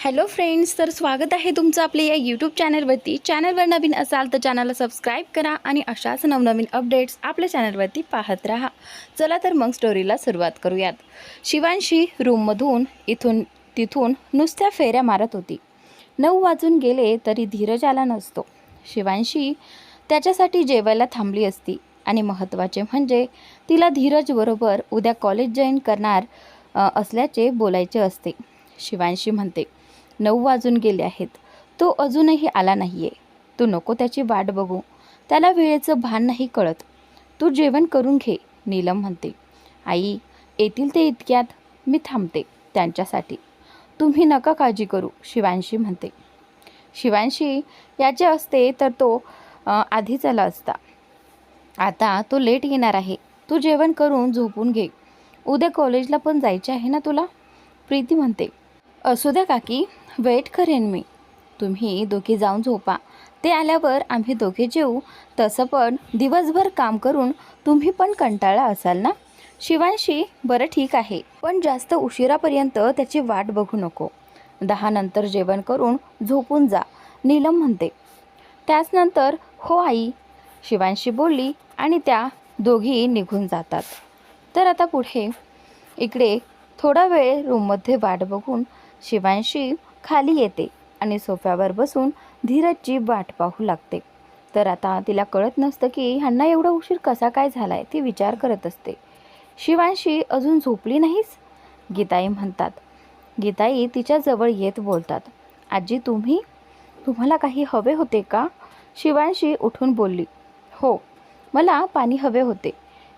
Hello friends तर स्वागत आहे तुमचं आपल्या या यूट्यूब चॅनलवरती चॅनलवर नवीन असाल तर चॅनलला सबस्क्राईब करा आणि अशाच नवनवीन अपडेट्स आपल्या चॅनलवरती पाहत राहा. चला तर मग स्टोरीला सुरुवात करूयात. शिवांशी रूममधून इथून तिथून नुसत्या फेऱ्या मारत होती. नऊ वाजून गेले तरी धीरज आला नसतो. शिवांशी त्याच्यासाठी जेवायला थांबली असती आणि महत्त्वाचे म्हणजे तिला धीरजबरोबर उद्या कॉलेज जॉईन करणार असल्याचे बोलायचे असते. शिवांशी म्हणते नऊ वाजून गेले आहेत. तो अजूनही आला नाही आहे तू नको त्याची वाट बघू. त्याला वेळेचं भान नाही कळत. तू जेवण करून घे नीलम म्हणते. आई येतील ते इतक्यात. मी थांबते त्यांच्यासाठी. तुम्ही नका काळजी करू शिवांशी म्हणते. शिवांशी याचे असते तर तो आधीच आला असता. आता तो लेट येणार आहे. तू जेवण करून झोपून घे. उद्या कॉलेजला पण जायचे आहे ना तुला? प्रीती म्हणते. असू द्या काकी. वेट करेन मी. तुम्ही दोघे जाऊन झोपा. ते आल्यावर आम्ही दोघे जेऊ. तसं पण दिवसभर काम करून तुम्ही पण कंटाळा असाल ना? शिवांशी बरं ठीक आहे पण जास्त उशिरापर्यंत त्याची वाट बघू नको. दहा नंतर जेवण करून झोपून जा नीलम म्हणते. त्याचनंतर हो आई. शिवांशी बोलली आणि त्या दोघी निघून जातात. तर आता पुढे इकडे थोडा वेळ रूममध्ये वाट बघून शिवांशी खाली येते आणि सोफ्यावर बसून धीरजची वाट पाहू लागते. तर आता तिला कळत नसतं की ह्यांना एवढा उशीर कसा काय झाला आहे ती विचार करत असते. शिवांशी अजून झोपली नाहीस? गीताई म्हणतात. गीताई तिच्याजवळ येत बोलतात. आजी तुम्ही? तुम्हाला काही हवे होते का? शिवांशी उठून बोलली. हो मला पाणी हवे होते.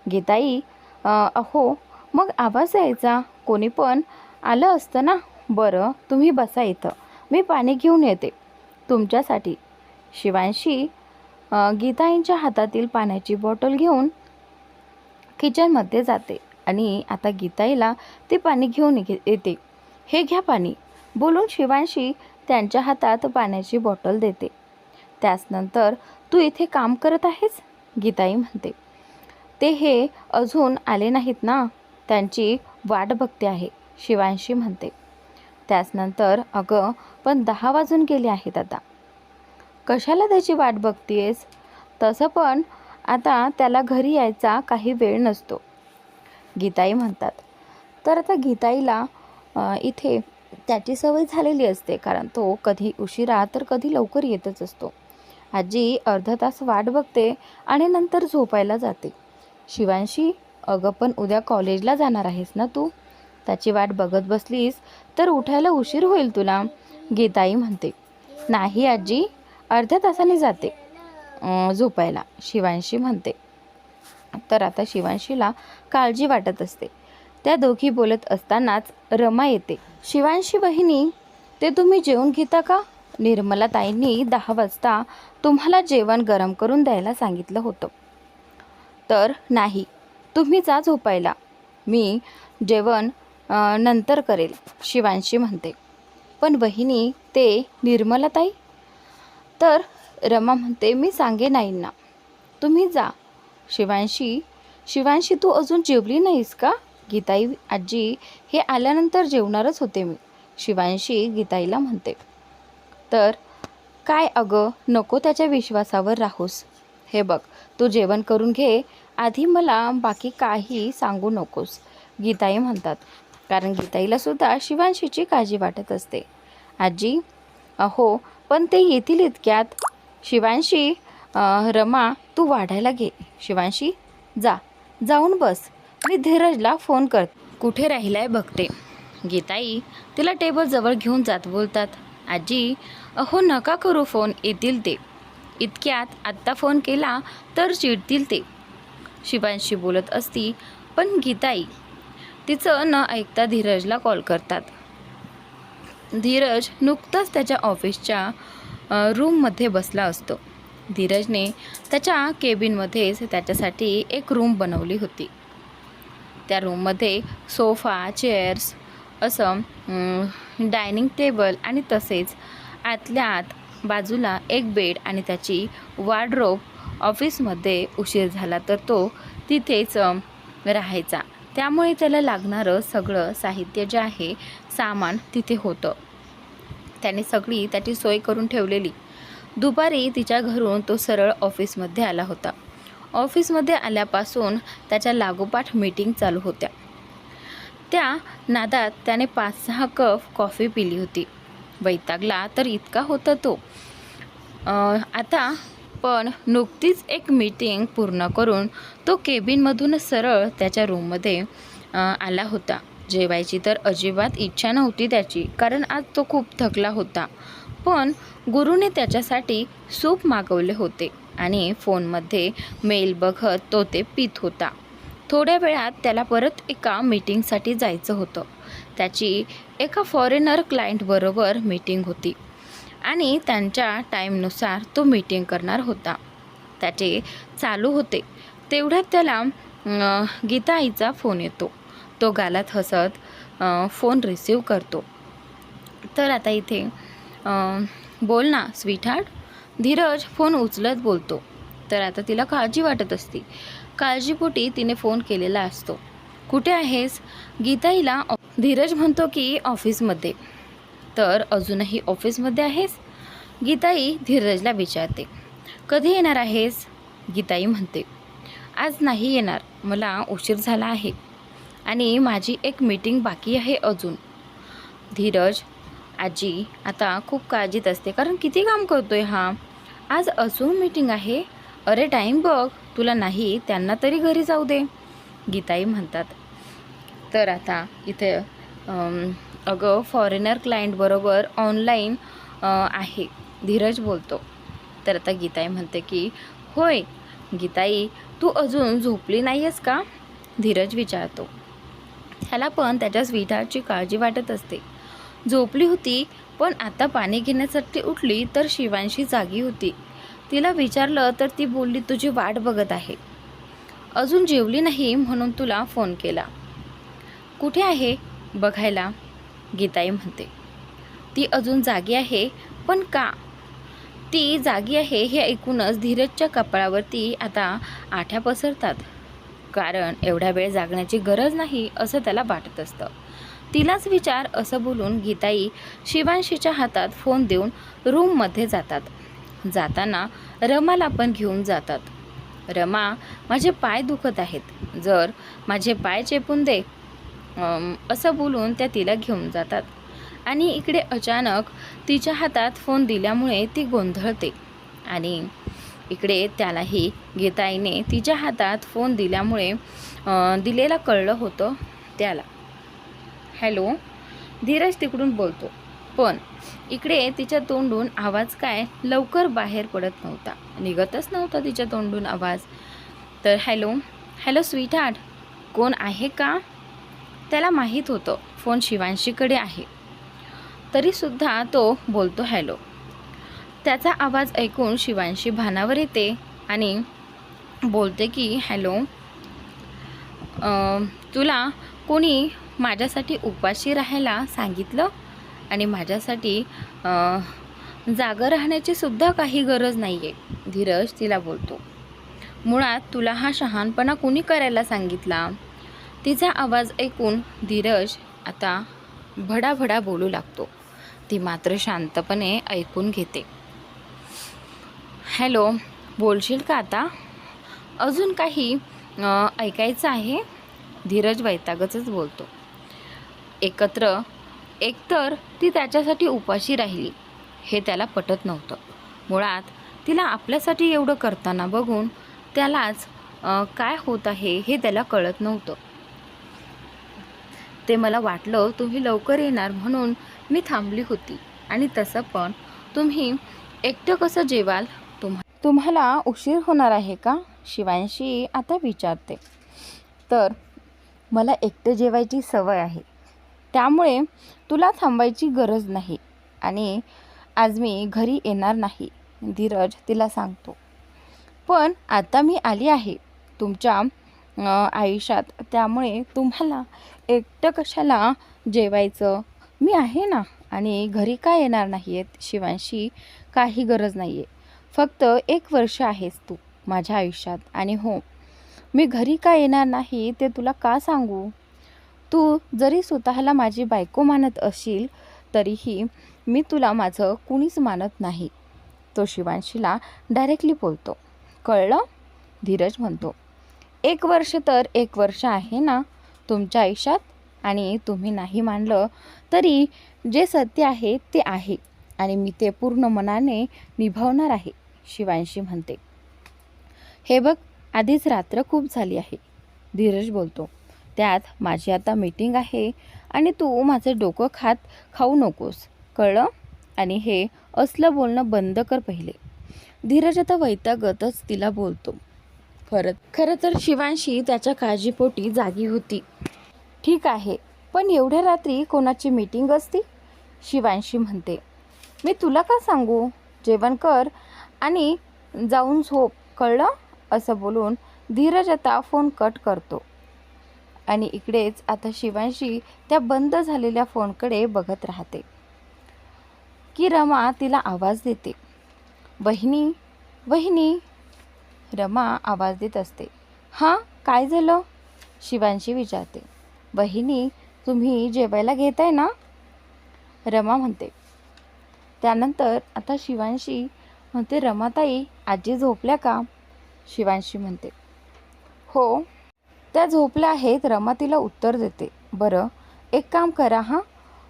गीताई अहो मग आवाज यायचा कोणी पण आलं असतं ना? बरं तुम्ही बसा इथं. मी पाणी घेऊन येते. तुमच्यासाठी. शिवांशी गीताईंच्या हातातील पाण्याची बॉटल घेऊन किचनमध्ये जाते आणि आता गीताईला ते पाणी घेऊन येते. हे घ्या पाणी. बोलून शिवांशी त्यांच्या हातात पाण्याची बॉटल देते. त्याचनंतर तू इथे काम करत आहेस? गीताई म्हणते. ते हे अजून आले नाहीत ना? त्यांची वाट बघते आहे शिवांशी म्हणते. त्याचनंतर अगं पण दहा वाजून गेले आहेत आता. कशाला त्याची वाट बघतीयेस? तसं पण आता त्याला घरी यायचा काही वेळ नसतो. गीताई म्हणतात तर आता गीताईला इथे त्याची सवय झालेली असते कारण तो कधी उशिरा तर कधी लवकर येतच असतो. आजी अर्धा तास वाट बघते आणि नंतर झोपायला जाते. शिवांशी अगं पण उद्या कॉलेजला जाणार आहेस ना तू? त्याची वाट बघत बसलीस तर उठायला उशीर होईल तुला. गीताई म्हणते नाही आजी अर्ध्या तासाने जाते. झोपायला. शिवांशी म्हणते तर आता शिवांशीला काळजी वाटत असते. त्या दोघी बोलत असतानाच रमा येते. शिवांशी बहिणी ते तुम्ही जेवून घेता का? निर्मला ताईंनी दहा वाजता तुम्हाला जेवण गरम करून द्यायला सांगितलं होतं. तर नाही तुम्ही जा झोपायला. मी जेवण नंतर करेल शिवांशी म्हणते. पण बहिणी ते निर्मलाताई तर रमा म्हणते मी सांगे आईंना तुम्ही जा. शिवांशी शिवांशी तू अजून जेवली नाहीस का? गीताई आजी हे आल्यानंतर जेवणारच होते मी. शिवांशी गीताईला म्हणते तर काय अगं नको त्याच्या विश्वासावर राहूस. हे बघ तू जेवण करून घे आधी मला बाकी काही सांगू नकोस. गीताई म्हणतात कारण गीताईला सुद्धा शिवांशीची काळजी वाटत असते. आजी अहो पण ते येतील इतक्यात. शिवांशी रमा तू वाढायला घे. शिवांशी जा. जाऊन बस. मी धीरजला फोन कर. कुठे राहिलाय बघते. गीताई तिला टेबल जवळ घेऊन जात बोलतात. आजी अहो नका करू फोन. येतील ते. इतक्यात आत्ता फोन केला तर चिडतील ते. शिवांशी बोलत असती पण गीताई तिचं न ऐकता धीरजला कॉल करतात. धीरज नुकताच त्याच्या ऑफिसच्या रूममध्ये बसला असतो. धीरजने त्याच्या केबिनमध्येच त्याच्यासाठी एक रूम बनवली होती. त्या रूममध्ये सोफा चेअर्स असं डायनिंग टेबल आणि तसेच आतल्या आत बाजूला एक बेड आणि त्याची वार्डरोब ऑफिसमध्ये उशीर झाला तर तो तिथेच राहायचा. त्यामुळे त्याला लागणारं सगळं साहित्य जे आहे सामान तिथे होतं. त्याने सगळी त्याची सोय करून ठेवलेली. दुपारी तिच्या घरून तो सरळ ऑफिसमध्ये आला होता. ऑफिसमध्ये आल्यापासून त्याच्या लागोपाठ मीटिंग चालू होत्या. त्या नादात त्याने पाच सहा कप कॉफी पिली होती. वैतागला तर इतका होता तो. आता पण नुकतीच एक मीटिंग पूर्ण करून तो केबिनमधून सरळ त्याच्या रूममध्ये आला होता. जेवायची तर अजिबात इच्छा नव्हती त्याची कारण आज तो खूप थकला होता. पण गुरुने त्याच्यासाठी सूप मागवले होते आणि फोनमध्ये मेल बघत तो ते पित होता. थोड्या वेळात त्याला परत एका मीटिंगसाठी जायचं होतं. त्याची एका फॉरेनर क्लायंटबरोबर मीटिंग होती. आणि त्यांच्या टाईमनुसार तो मीटिंग करणार होता. त्याचे चालू होते. तेवढ्यात त्याला गीता आईचा फोन येतो. तो गालात हसत फोन रिसीव करतो. तर आता इथे बोल ना स्वीटहार्ट. धीरज फोन उचलत बोलतो. तर आता तिला काळजी वाटत असते. काळजीपोटी तिने फोन केलेला असतो. कुठे आहेस? गीताईला धीरज म्हणतो की ऑफिसमध्ये. तर अजूनही ऑफिसमध्ये आहेस? गीताई धीरजला विचारते. कधी येणार आहेस? गीताई म्हणते. आज नाही येणार. मला उशीर झाला आहे. आणि माझी एक मीटिंग बाकी आहे अजून. धीरज आजी आता खूप काळजीत असते. कारण किती काम करतोय हा? आज अजून मीटिंग आहे. अरे टाईम बघ. तुला नाही त्यांना तरी घरी जाऊ दे. गीताई म्हणतात. तर आता इथे अगं फॉरेनर क्लायंटबरोबर ऑनलाईन आहे. धीरज बोलतो. तर आता गीताई म्हणते की होय गीताई तू अजून झोपली नाही आहेस का? धीरज विचारतो. ह्याला पण त्याच्या स्वीटहार्टची काळजी वाटत असते. झोपली होती पण आता पाणी घेण्यासाठी उठली तर शिवांशी जागी होती. तिला विचारलं तर ती बोलली तुझी वाट बघत आहे. अजून जेवली नाही म्हणून तुला फोन केला. कुठे आहे बघायला? गीताई म्हणते. ती अजून जागी आहे पण का? ती जागी आहे हे ऐकूनच धीरजच्या कपाळावरती आता आठ्या पसरतात. कारण एवढ्या वेळ जागण्याची गरज नाही असं त्याला वाटत असतं. तिलाच विचार असं बोलून गीताई शिवांशीच्या हातात फोन देऊन रूममध्ये जातात. जाताना रमाला पण घेऊन जातात. रमा माझे पाय दुखत आहेत. जर माझे पाय चेपून दे असं बोलून त्या तिला घेऊन जातात. आणि इकडे अचानक तिच्या हातात फोन दिल्यामुळे ती गोंधळते. आणि इकडे त्यालाही गीताईने तिच्या हातात फोन दिल्यामुळे दिलेला कळलं होतं त्याला. हॅलो धीरज तिकडून बोलतो. पण इकडे तिच्या तोंडून आवाज काय लवकर बाहेर पडत नव्हता. निघतच नव्हता तिच्या तोंडून आवाज. तर हॅलो हॅलो स्वीट हार्ट कोण आहे का? त्याला माहीत होतं. फोन शिवांशीकडे आहे. तरीसुद्धा तो बोलतो हॅलो. त्याचा आवाज ऐकून शिवांशी भानावर येते आणि बोलते की हॅलो. तुला कोणी माझ्यासाठी उपाशी राहायला सांगितलं? आणि माझ्यासाठी जागं राहण्याची सुद्धा काही गरज नाही आहे धीरज तिला बोलतो. मुळात तुला हा शहाणपणा कुणी करायला सांगितला? तिचा आवाज ऐकून धीरज आता भडाभडा बोलू लागतो. ती मात्र शांतपणे ऐकून घेते. हॅलो बोलशील का आता? अजून काही ऐकायचं आहे? धीरज वैतागचच बोलतो. एकत्र एकतर ती त्याच्यासाठी उपाशी राहिली. हे त्याला पटत नव्हतं. मुळात तिला आपल्यासाठी एवढं करताना बघून त्यालाच काय होत आहे हे त्याला कळत नव्हतं. ते मला वाटलं तुम्ही लवकर येणार म्हणून मी थांबली होती. आणि तसं पण तुम्ही एकटं कसं जेवाल? तुम्हा तुम्हाला उशीर होणार आहे का? शिवांशी आता विचारते. तर मला एकटं जेवायची सवय आहे. त्यामुळे तुला थांबायची गरज नाही. आणि आज मी घरी येणार नाही धीरज तिला सांगतो. पण आता मी आली आहे. तुमच्या आयुष्यात. त्यामुळे तुम्हाला एकटं कशाला जेवायचं? मी आहे ना आणि घरी काय येणार नाही आहेत शिवांशी काही गरज नाही आहे फक्त एक वर्ष आहेस तू माझ्या आयुष्यात आणि हो मी घरी का येणार नाही ते तुला का सांगू? तू जरी स्वतःला माझी बायको मानत असशील तरीही मी तुला माझं कुणीच मानत नाही. तो शिवांशीला डायरेक्टली बोलतो. कळलं? धीरज म्हणतो. एक वर्ष तर एक वर्ष आहे ना तुमच्या आयुष्यात? आणि तुम्ही नाही मानलं तरी जे सत्य आहे ते आहे. आणि मी ते पूर्ण मनाने निभावणार आहे शिवांशी म्हणते. हे बघ आधीच रात्र खूप झाली आहे. धीरज बोलतो. त्यात माझी आता मीटिंग आहे आणि तू माझं डोकं खात खाऊ नकोस. कळलं? आणि हे असलं बोलणं बंद कर पहिले. धीरज आता वैतागतच तिला बोलतो. खरं खरं तर शिवांशी त्याच्या काळजीपोटी जागी होती. ठीक आहे पण एवढ्या रात्री कोणाची मीटिंग असती? शिवांशी म्हणते. मी तुला का सांगू? जेवण कर आणि जाऊन झोप कळलं? असं बोलून धीरज आता फोन कट करतो. आणि इकडेच आता शिवांशी त्या बंद झालेल्या फोनकडे बघत राहते. की रमा तिला आवाज देते. बहिणी वहिनी रमा आवाज देत असते. हां काय झालं? शिवांशी विचारते. बहिणी तुम्ही जेवायला घेत आहे ना? रमा म्हणते. त्यानंतर आता शिवांशी म्हणते रमाताई आजी झोपल्या का? शिवांशी म्हणते. हो त्या झोपल्या आहेत. रमा तिला उत्तर देते. बरं एक काम करा हां?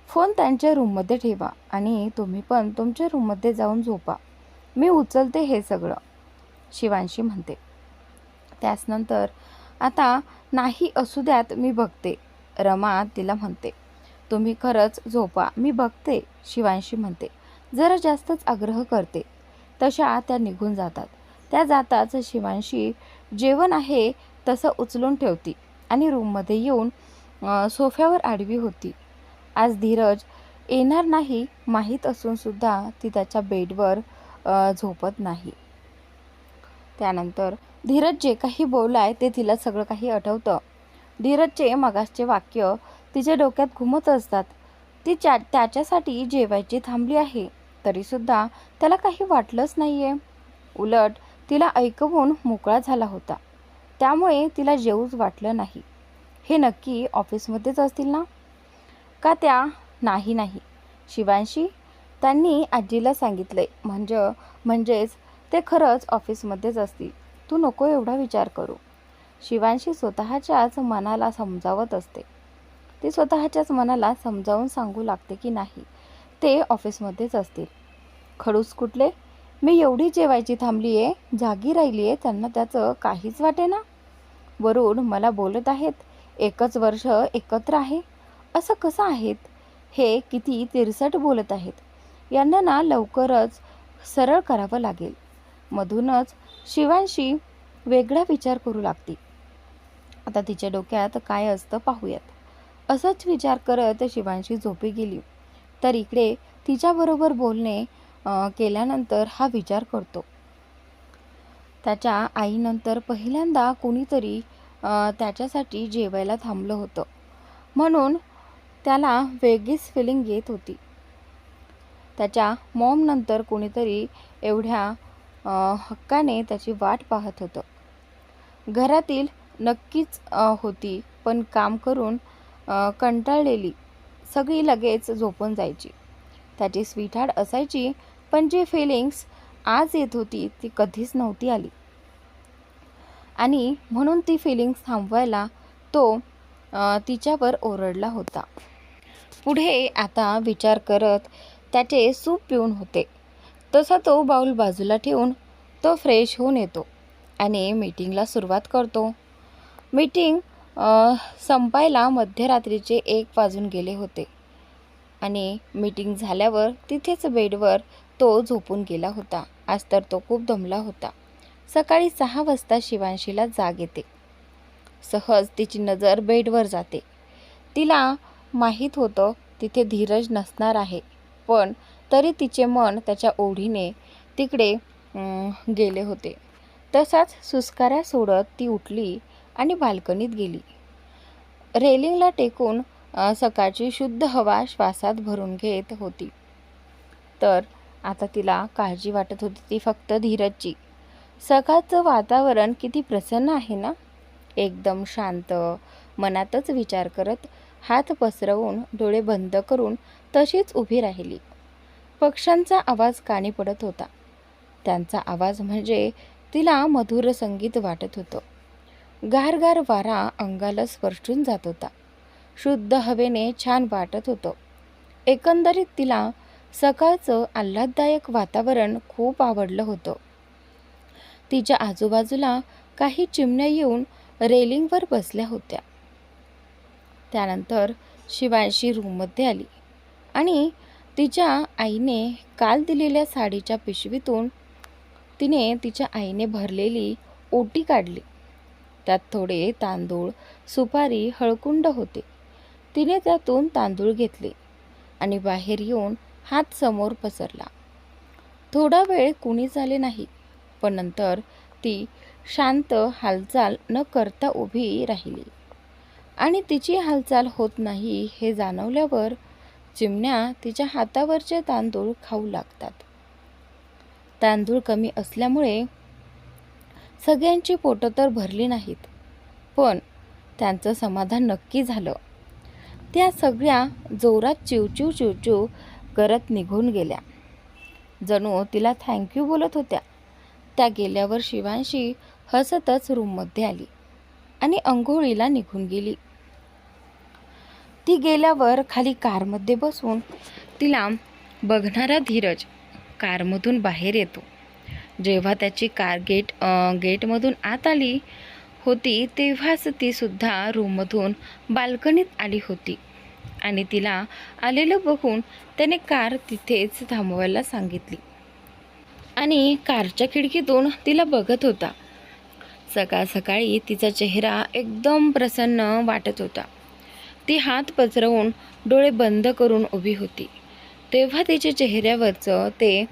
फोन त्यांच्या रूममध्ये ठेवा आणि तुम्ही पण तुमच्या रूममध्ये जाऊन झोपा. मी उचलते हे सगळं. शिवांशी म्हणते. त्याचनंतर आता नाही असू द्यात मी बघते. रमा तिला म्हणते. तुम्ही खरंच झोपा मी बघते शिवांशी म्हणते. जरा जास्तच आग्रह करते. तशा त्या निघून जातात. त्या जाताच शिवांशी जेवण आहे तसं उचलून ठेवती आणि रूममध्ये येऊन सोफ्यावर आडवी होती. आज धीरज येणार नाही माहीत असूनसुद्धा ती त्याच्या बेडवर झोपत नाही. त्यानंतर धीरज जे काही बोलाय ते तिला सगळं काही आठवतं. धीरजचे मगासचे वाक्य तिच्या डोक्यात घुमत असतात. ती त्या त्याच्यासाठी जेवायची थांबली आहे. तरीसुद्धा त्याला काही वाटलंच नाही आहे उलट तिला ऐकवून मोकळा झाला होता. त्यामुळे तिला जेवूच वाटलं नाही. हे नक्की ऑफिसमध्येच असतील ना? का त्या? नाही नाही. शिवांशी? त्यांनी आजीला सांगितलंय. म्हणजे म्हणजेच ते खरंच ऑफिसमध्येच असतील. तू नको एवढा विचार करू. शिवांशी स्वतःच्याच मनाला समजावत असते. ती स्वतःच्याच मनाला समजावून सांगू लागते की नाही ते ऑफिसमध्येच असतील. खडूस कुठले? मी एवढी जेवायची थांबली आहे जागी राहिली आहे त्यांना त्याचं काहीच वाटे ना? वरून मला बोलत आहेत एकच वर्ष एकत्र आहे. असं कसं आहेत? हे किती तिरसट बोलत आहेत. यांना ना लवकरच सरळ करावं लागेल. मधूनच शिवांशी वेगळा विचार करू लागती. आता तिच्या डोक्यात काय असतं पाहूयात. असंच विचार करत शिवांशी झोपी गेली. तर इकडे तिच्याबरोबर बोलणे केल्यानंतर हा विचार करतो. त्याच्या आईनंतर पहिल्यांदा कोणीतरी त्याच्यासाठी जेवायला थांबलं होतं. म्हणून त्याला वेगळीच फिलिंग येत होती. त्याच्या मॉमनंतर कोणीतरी एवढ्या हक्काने त्याची वाट पाहत होतं. घरातील नक्कीच होती पण काम करून कंटाळलेली सगळी लगेच झोपून जायची. त्याची स्वीटहार्ट असायची पण जी फिलिंग्स आज येत होती ती कधीच नव्हती आली. आणि म्हणून ती फिलिंग्स थांबवायला तो तिच्यावर ओरडला होता. पुढे आता विचार करत त्याचे सूप पिऊन होते. तसा तो बाऊल बाजूला ठेवून तो फ्रेश होऊन येतो आणि मीटिंगला सुरुवात करतो. मीटिंग संपायला मध्यरात्रीचे एक वाजून गेले होते आणि मीटिंग झाल्यावर तिथेच बेडवर तो झोपून गेला होता. आज तर तो खूप दमला होता. सकाळी सहा वाजता शिवांशीला जाग येते. सहज तिची नजर बेडवर जाते. तिला माहीत होतं तिथे धीरज नसणार आहे पण तरी तिचे मन त्याच्या ओढीने तिकडे गेले होते. तसाच सुस्काऱ्या सोडत ती उठली आणि बाल्कनीत गेली. रेलिंगला टेकून सकाळची शुद्ध हवा श्वासात भरून घेत होती. तर आता तिला काळजी वाटत होती ती फक्त धीरजची. सकाळचं वातावरण किती प्रसन्न आहे ना? एकदम शांत मनातच विचार करत हात पसरवून डोळे बंद करून तशीच उभी राहिली. पक्ष्यांचा आवाज कानी पडत होता. त्यांचा आवाज म्हणजे तिला मधुर संगीत वाटत होतं. गारगार वारा अंगाला स्पर्शून जात होता. शुद्ध हवेने छान वाटत होतं. एकंदरीत तिला सकाळचं आल्हाददायक वातावरण खूप आवडलं होतं. तिच्या आजूबाजूला काही चिमण्या येऊन रेलिंगवर बसल्या होत्या. त्यानंतर शिवांशी रूममध्ये आली आणि तिच्या आईने काल दिलेल्या साडीच्या पिशवीतून तिने तिच्या आईने भरलेली ओटी काढली. त्यात थोडे तांदूळ सुपारी हळकुंड होते. तिने त्यातून तांदूळ घेतले आणि बाहेर येऊन हात समोर पसरला. थोडा वेळ कुणीच आले नाही पण नंतर ती शांत हालचाल न करता उभी राहिली. आणि तिची हालचाल होत नाही हे जाणवल्यावर चिमण्या तिच्या हातावरचे तांदूळ खाऊ लागतात. तांदूळ कमी असल्यामुळे सगळ्यांची पोटं तर भरली नाहीत पण त्यांचं समाधान नक्की झालं. त्या सगळ्या जोरात चिवचिव चिवचिव करत निघून गेल्या. जणू तिला थँक्यू बोलत होत्या. त्या गेल्यावर शिवांशी हसतच रूममध्ये आली आणि अंघोळीला निघून गेली. ती गेल्यावर खाली कारमध्ये बसून तिला बघणारा धीरज कारमधून बाहेर येतो. जेव्हा त्याची कार गेट गेटमधून आत आली होती तेव्हाच ती सुद्धा रूममधून बाल्कनीत आली होती. आणि तिला आलेलं बघून त्याने कार तिथेच थांबवायला सांगितली. आणि कारच्या खिडकीतून तिला बघत होता. सकाळ सकाळी तिचा चेहरा एकदम प्रसन्न वाटत होता. ती हात पसरवून डोळे बंद करून उभी होती. तेव्हा तिच्या चेहऱ्यावरचं ते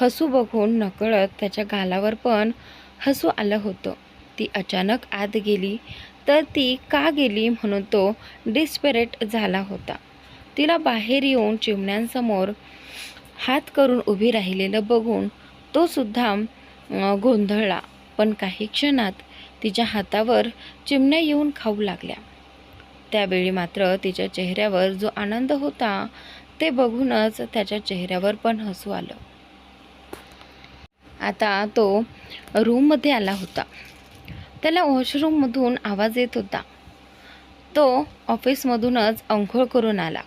हसू बघून नकळत त्याच्या गालावर पण हसू आलं होतं. ती अचानक आत गेली तर ती का गेली म्हणून तो डिस्पेरेट झाला होता. तिला बाहेर येऊन चिमण्यांसमोर हात करून उभी राहिलेलं बघून तो सुद्धा गोंधळला. पण काही क्षणात तिच्या हातावर चिमण्या येऊन खाऊ लागल्या. त्यावेळी मात्र तिच्या चेहऱ्यावर जो आनंद होता ते बघूनच त्याच्या चेहऱ्यावर पण हसू आलं. आता तो रूममध्ये आला होता. त्याला वॉशरूममधून आवाज येत होता. तो ऑफिसमधूनच अंघोळ करून आला.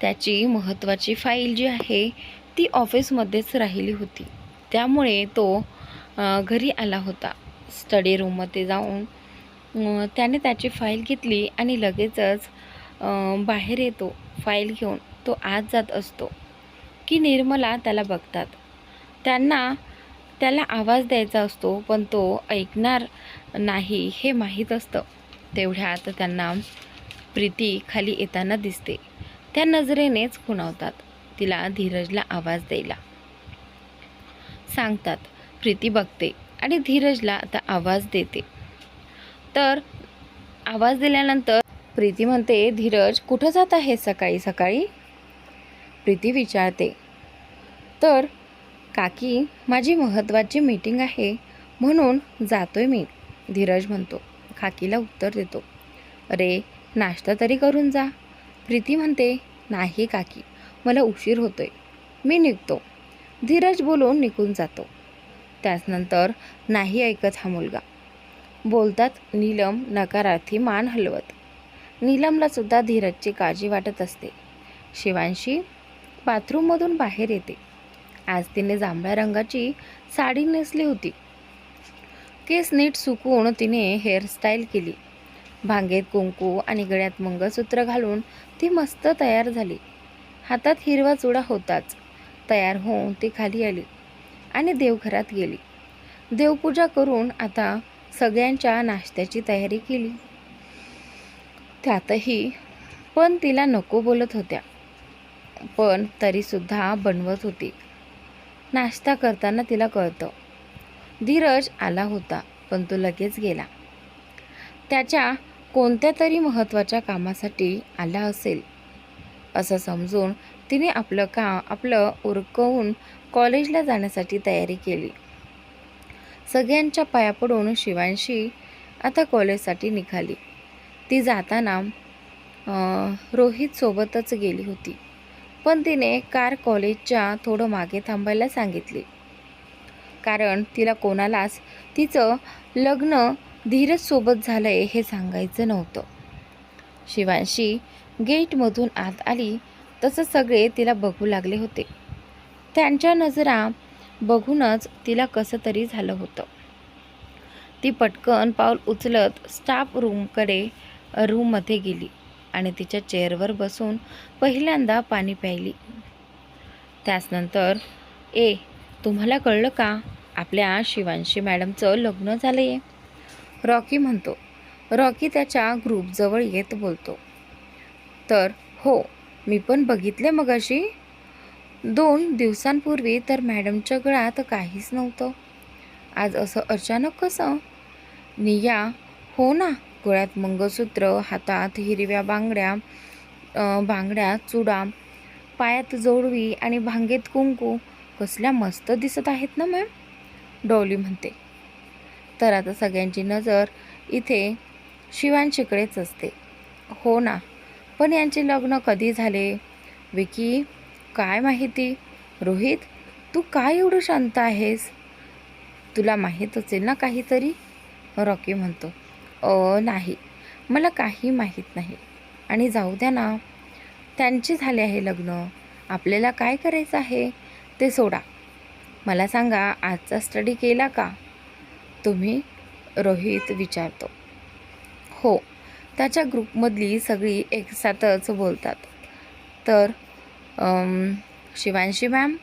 त्याची महत्त्वाची फाईल जी आहे ती ऑफिसमध्येच राहिली होती. त्यामुळे तो घरी आला होता. स्टडी रूममध्ये जाऊन त्याने त्याची फाईल घेतली आणि लगेचच बाहेर येतो फाईल घेऊन. तो आत जात असतो. की निर्मला त्याला बघतात. त्यांना त्याला आवाज द्यायचा असतो पण तो ऐकणार नाही हे माहीत असतं. तेवढ्यात त्यांना प्रीती खाली येताना दिसते. त्या नजरेनेच खुणावतात. तिला धीरजला आवाज द्यायला सांगतात. प्रीती बघते आणि धीरजला आता आवाज देते. तर आवाज दिल्यानंतर प्रीती म्हणते धीरज कुठं जात आहे सकाळी सकाळी? प्रीती विचारते तर काकी माझी महत्त्वाची मीटिंग आहे म्हणून जातोय मी. धीरज म्हणतो काकीला उत्तर देतो. अरे नाश्ता तरी करून जा. प्रीती म्हणते नाही काकी मला उशीर होतोय मी निघतो. धीरज बोलून निघून जातो. त्याचनंतर नाही ऐकत हा मुलगा. बोलतात नीलम नकारार्थी मान हलवत. नीलमला सुद्धा धीरजची काळजी वाटत असते. शिवांशी बाथरूममधून बाहेर येते. आज तिने जांभळ्या रंगाची साडी नेसली होती. केस नीट सुकवून तिने हेअरस्टाईल केली. भांगेत कुंकू आणि गळ्यात मंगळसूत्र घालून ती मस्त तयार झाली. हातात हिरवा चुडा होताच. तयार होऊन ती खाली आली आणि देवघरात गेली. देवपूजा करून आता सगळ्यांच्या नाश्त्याची तयारी केली. त्यातही पण तिला नको बोलत होत्या. पण तरीसुद्धा बनवत होती. नाश्ता करताना तिला कळतं. धीरज आला होता पण तो लगेच गेला. त्याच्या कोणत्या तरी महत्त्वाच्या कामासाठी आला असेल असं समजून तिने आपलं का आपलं उरकवून कॉलेजला जाण्यासाठी तयारी केली. सगळ्यांच्या पाया पडून शिवांशी आता कॉलेजसाठी निघाली. ती जाताना रोहितसोबतच गेली होती. पण तिने कार कॉलेजच्या थोडं मागे थांबायला सांगितली. कारण तिला कोणालाच तिचं लग्न धीरजसोबत झालं आहे हे सांगायचं नव्हतं. शिवांशी गेटमधून आत आली तसं सगळे तिला बघू लागले होते. त्यांच्या नजरा बघूनच तिला कसं तरी झालं होतं. ती पटकन पाऊल उचलत स्टाफ रूमकडे रूममध्ये गेली आणि तिच्या चेअरवर बसून पहिल्यांदा पाणी प्यायली. त्याचनंतर ए तुम्हाला कळलं का? आपल्या शिवांशी मॅडमचं लग्न झालं आहे रॉकी म्हणतो. रॉकी त्याच्या ग्रुपजवळ येत बोलतो. तर हो मी पण बघितले मगाशी. दोन दिवसांपूर्वी तर मॅडमच्या गळ्यात काहीच नव्हतं. आज असं अचानक कसं? निया हो ना गळ्यात मंगळसूत्र हातात हिरव्या बांगड्या बांगड्या चुडा पायात जोडवी आणि भांगेत कुंकू. कसल्या मस्त दिसत आहेत ना मॅम? डॉली म्हणते. तर आता सगळ्यांची नजर इथे शिवांशीकडेच असते. हो ना पण यांचे लग्न कधी झाले? विकी काय माहिती? रोहित तू काय एवढं शांत आहेस? तुला माहीत असेल ना काहीतरी? रॉकी म्हणतो. अ नाही. मला काही माहीत नाही. आणि जाऊ द्या ना. त्यांचे झाले आहे लग्न. आपल्याला काय करायचं आहे? ते सोडा. मला सांगा आजचा स्टडी केला का? तुम्ही? रोहित विचारतो. हो. त्याच्या ग्रुपमधली सगळी एकसाथच बोलतात. तर? शिवांशी मॅम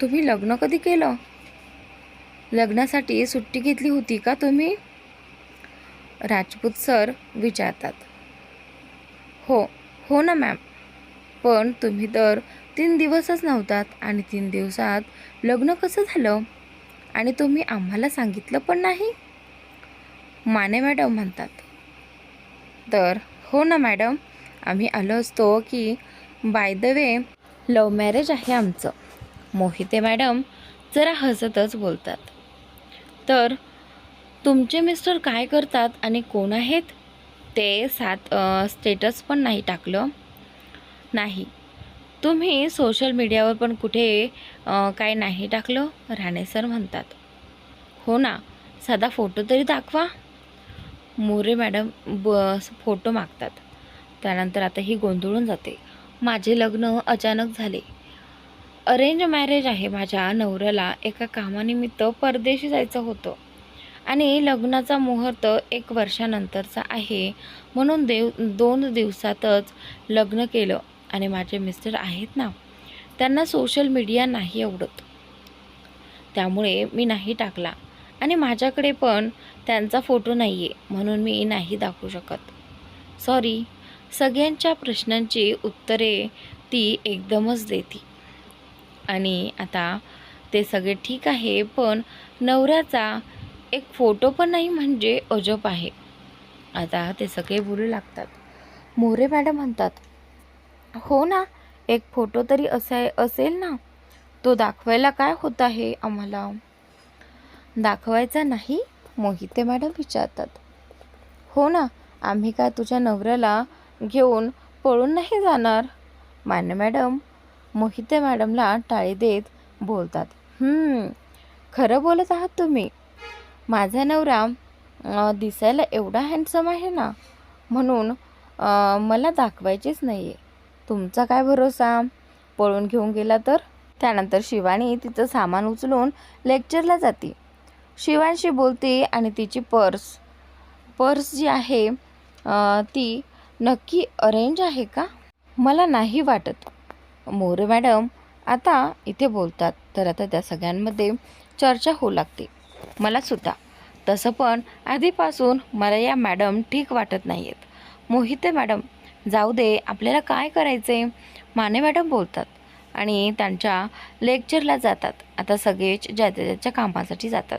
तुम्ही लग्न कधी केलं? लग्नासाठी सुट्टी घेतली होती का तुम्ही? राजपूत सर विचारतात. हो हो ना मॅम पण तुम्ही तर तीन दिवसच नव्हतात आणि तीन दिवसात लग्न कसं झालं? आणि तुम्ही आम्हाला सांगितलं पण नाही? माने मॅडम म्हणतात. तर हो ना मॅडम आम्ही आलो असतो की by the way love marriage आहे आमचं. मोहिते मॅडम जरा हसतच बोलतात. तर तुमचे मिस्टर काय करतात आणि कोण आहेत? ते सात स्टेटस पण नाही टाकलं. नाही. तुम्ही सोशल मीडियावर पण कुठे काय नाही टाकलं? राणे सर म्हणतात. हो ना. साधा फोटो तरी दाखवा. मोरे मॅडम ब फोटो मागतात. त्यानंतर आता ही गोंधळून जाते. माझे लग्न अचानक झाले. अरेंज मॅरेज आहे माझ्या नवऱ्याला एका कामानिमित्त परदेशी जायचं होतं. आणि लग्नाचा मुहूर्त एक वर्षानंतरचा आहे. म्हणून देव दोन दिवसातच लग्न केलं. आणि माझे मिस्टर आहेत ना त्यांना सोशल मीडिया नाही आवडत. त्यामुळे मी नाही टाकला. आणि माझ्याकडे पण त्यांचा फोटो नाही आहे म्हणून मी नाही दाखवू शकत. सॉरी सगळ्यांच्या प्रश्नांची उत्तरे ती एकदमच देते. आणि आता ते सगळे ठीक आहे पण नवऱ्याचा एक फोटो पण नाही म्हणजे अजब आहे. आता ते सगळे बोलू लागतात. मोरे मॅडम म्हणतात हो ना एक फोटो तरी असाय असेल ना? तो दाखवायला काय होत आहे आम्हाला? दाखवायचा नाही? मोहिते मॅडम विचारतात. हो ना आम्ही काय तुझ्या नवऱ्याला घेऊन पळून नाही जाणार? मान्य मॅडम मोहिते मॅडमला टाळी देत बोलतात. खरं बोलत आहात तुम्ही. माझा नवरा दिसायला एवढा हँडसम आहे ना? म्हणून मला दाखवायचीच नाही आहे तुमचा काय भरोसा? पळून घेऊन गेला तर? त्यानंतर शिवानी तिचं सामान उचलून लेक्चरला जाते. शिवांशी बोलते आणि तिची पर्स पर्स जी आहे ती नक्की अरेंज आहे का? मला नाही वाटत. मोरे मॅडम आता इथे बोलतात तर आता त्या सगळ्यांमध्ये चर्चा होऊ लागते. मला सुद्धा. तसं पण आधीपासून मला या मॅडम ठीक वाटत नाही आहेत मोहिते मॅडम जाऊ दे आपल्याला काय करायचे माने मॅडम बोलतात आणि त्यांच्या लेक्चरला जातात. आता सगळेच ज्या त्याच्या कामासाठी जातात.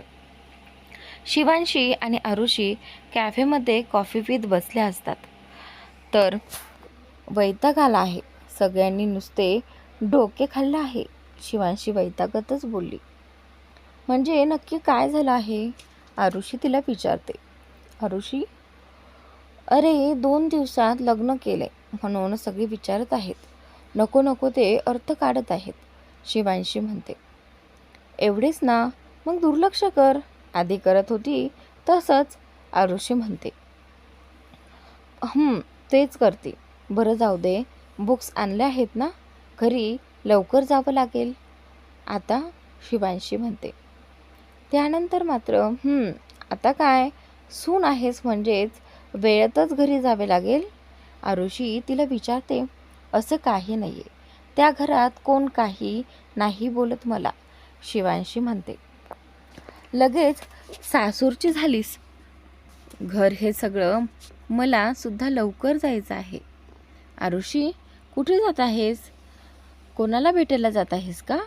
शिवांशी आणि आरुषी कॅफेमध्ये कॉफी पीत बसल्या असतात. तर वैताग आला आहे. सगळ्यांनी नुसते डोके खाल्लं आहे. शिवांशी वैतागतच बोलली. म्हणजे नक्की काय झालं आहे? आरुषी तिला विचारते. आरुषी? अरे दोन दिवसात लग्न केले म्हणून सगळे विचारत आहेत. नको नको ते अर्थ काढत आहेत. शिवांशी म्हणते. एवढेच ना? मग दुर्लक्ष कर. आधी करत होती तसंच आरुषी म्हणते. तेच करते. बरं जाऊ दे बुक्स आणले आहेत ना? घरी लवकर जावं लागेल. आता शिवांशी म्हणते. त्यानंतर मात्र आता काय? सून आहेस म्हणजेच वेळेतच घरी जावे लागेल? आरुषी तिला विचारते असं काही नाही आहे त्या घरात कोण काही नाही बोलत मला शिवांशी म्हणते. लगेच सासूरची झालीस. घर हे सगळं मला सुद्धा लवकर जायचं आहे. आरुषी कुठे जात आहेस? कोणाला भेटायला जात आहेस का?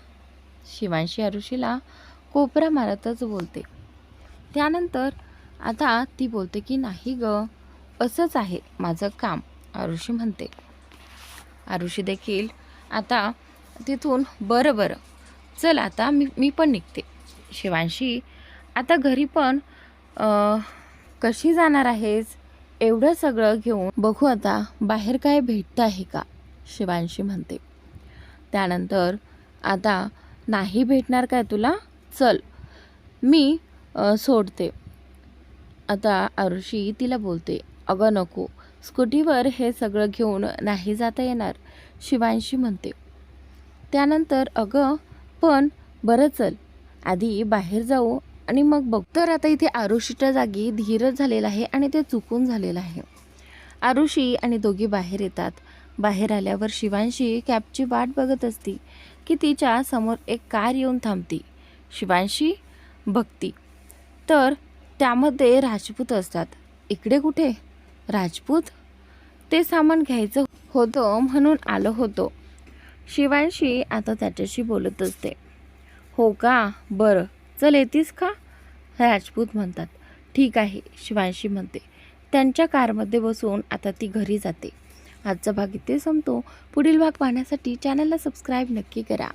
शिवांशी आरुषीला कोपरा मारतच बोलते. त्यानंतर आता ती बोलते की नाही ग असंच आहे माझं काम आरुषी म्हणते. आरुषी देखील आता तिथून बरं बरं चल आता मी मी पण निघते. शिवांशी आता घरी पण कशी जाणार आहेस? एवढं सगळं घेऊन बघू आता बाहेर काय भेटतं आहे का? शिवांशी म्हणते. त्यानंतर आता नाही भेटणार काय तुला? चल मी सोडते. आता आरुषी तिला बोलते अगं नको स्कूटीवर हे सगळं घेऊन नाही जाता येणार. शिवांशी म्हणते. त्यानंतर अगं पण बरं चल आधी बाहेर जाऊ आणि मग बघ. तर आता इथे आरुषीच्या जागी धीरज झालेला आहे आणि ते चुकून झालेलं आहे. आरुषी आणि दोघी बाहेर येतात. बाहेर आल्यावर शिवांशी कॅबची वाट बघत असती की तिच्या समोर एक कार येऊन थांबती. शिवांशी? बघती. तर त्यामध्ये राजपूत असतात. इकडे कुठे? राजपूत? ते सामान घ्यायचं होतं म्हणून आलो होतो. शिवांशी आता त्याच्याशी बोलत असते. हो का? बरं. चल येतीस का? राजपूत म्हणतात. ठीक आहे शिवांशी म्हणते. त्यांच्या कारमध्ये बसून आता ती घरी जाते. आजचा भाग इथे संपतो. पुढील भाग पाहण्यासाठी चॅनलला सबस्क्राईब नक्की करा.